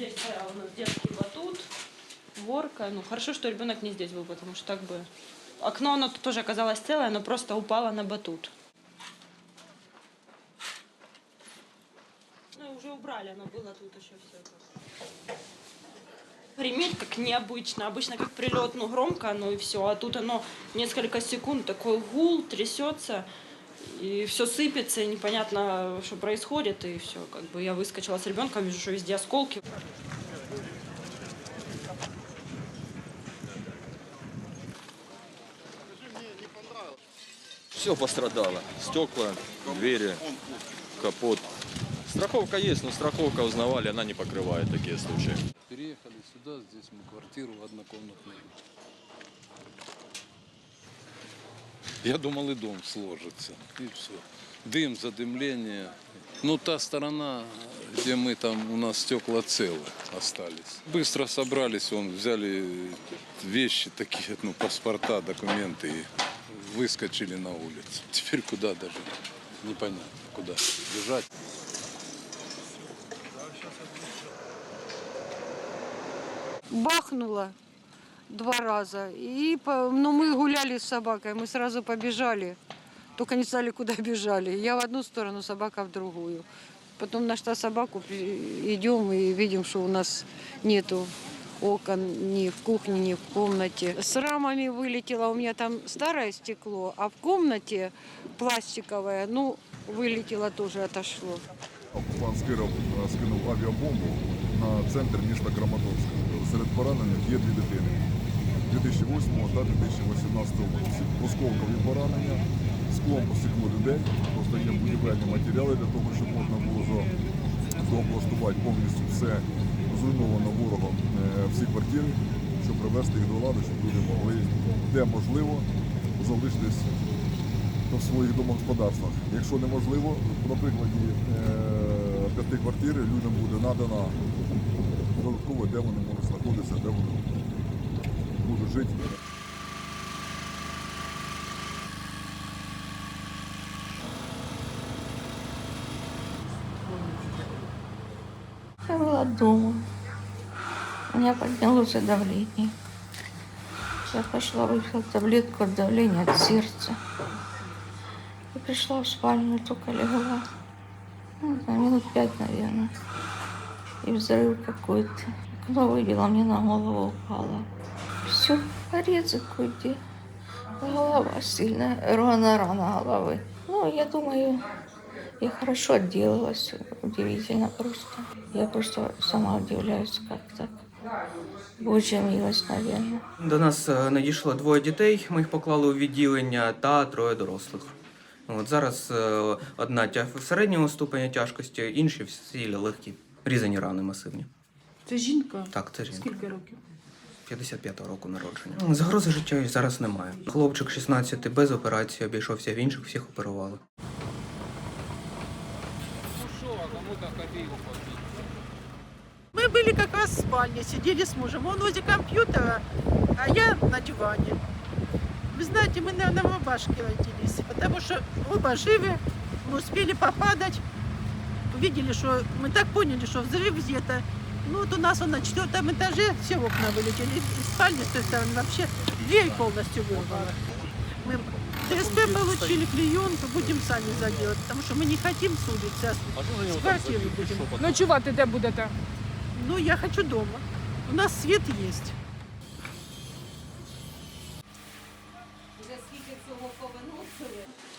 здесь стоял у нас детский батут, горка. Ну, хорошо, что ребенок не здесь был, потому что так бы... Окно, оно тоже оказалось целое, оно просто упало на батут. Ну, и уже убрали, оно было тут еще все. Гремит как необычно. Обычно как прилет, ну, громко, ну и все. А тут оно несколько секунд, такой гул, трясется, и все сыпется, и непонятно, что происходит, и все. Как бы я выскочила с ребенком, вижу, что везде осколки. Все пострадало. Стекла, двери, капот. Страховка есть, но страховка узнавали, она не покрывает такие случаи. Переехали сюда, здесь мы квартиру однокомнатную. Я думал, и дом сложится, и все. Дым, задымление. Ну, та сторона, где мы там, у нас стекла целы остались. Быстро собрались, он, взяли вещи такие, ну, паспорта, документы и выскочили на улицу. Теперь куда даже непонятно, куда бежать. бахнуло два раза. И ну, мы гуляли с собакой, мы сразу побежали. Только не знали, куда бежали. Я в одну сторону, собака в другую. Потом нашла собаку, идем и видим, что у нас нету окон ни в кухне, ни в комнате. С рамами вылетело, у меня там старое стекло, а в комнате пластиковое, ну, вылетело тоже, отошло. Окупант скинув, скинув авіабомбу на центр міста Краматорськ. Серед поранених є дві дитини 2008 та 2018 році. Осколкові поранення, склом посікло людей, просто є будівельні матеріали для того, щоб можна було дооблаштувати повністю все зруйновано ворогом е, всі квартири, щоб привести їх до ладу, щоб люди могли, де можливо, залишитись в своїх домогосподарствах. Якщо неможливо, на прикладі е, п'яти квартир людям буде надано додатково, де вони можуть знаходитися, де вони будуть жити. Я была дома. У меня поднялось давление. Я пошла, выпила таблетку от давления, от сердца. И пришла в спальню, только легла. Ну, не знаю, минут пять, наверное. И взрыв какой-то. Окно выбило, мне на голову упало. Все, порезы куди. Голова сильная, рана, рана головы. Ну, я думаю, я хорошо отделалась, удивительно просто. Я просто сама удивляюсь, как так. Божья милость, наверное. До нас е, надійшло двоє дітей. Ми їх поклали у відділення та троє дорослих. От зараз е, одна тя- середнього ступеня тяжкості, інші всі легкі. Різані рани масивні. Це жінка? Так, це жінка. Скільки років? 55-го року народження. Загрози життя зараз немає. Хлопчик 16 без операції обійшовся в інших, всіх оперували. Мы были как раз в спальне, сидели с мужем. Он возле компьютера, а я на диване. Вы знаете, мы, наверное, в рубашке родились, потому что оба живы, мы успели попадать. Увидели, что мы так поняли, что взрыв где-то. Ну вот у нас он на четвертом этаже, все окна вылетели. Из спальни, с той стороны, вообще дверь полностью вырвала. Мы ТСП получили клеенку, будем сами заделать, потому что мы не хотим с улицы, а с- с квартиры будем. Ночувати де будете? Ну, я хочу дома. У нас свет есть. Yeah.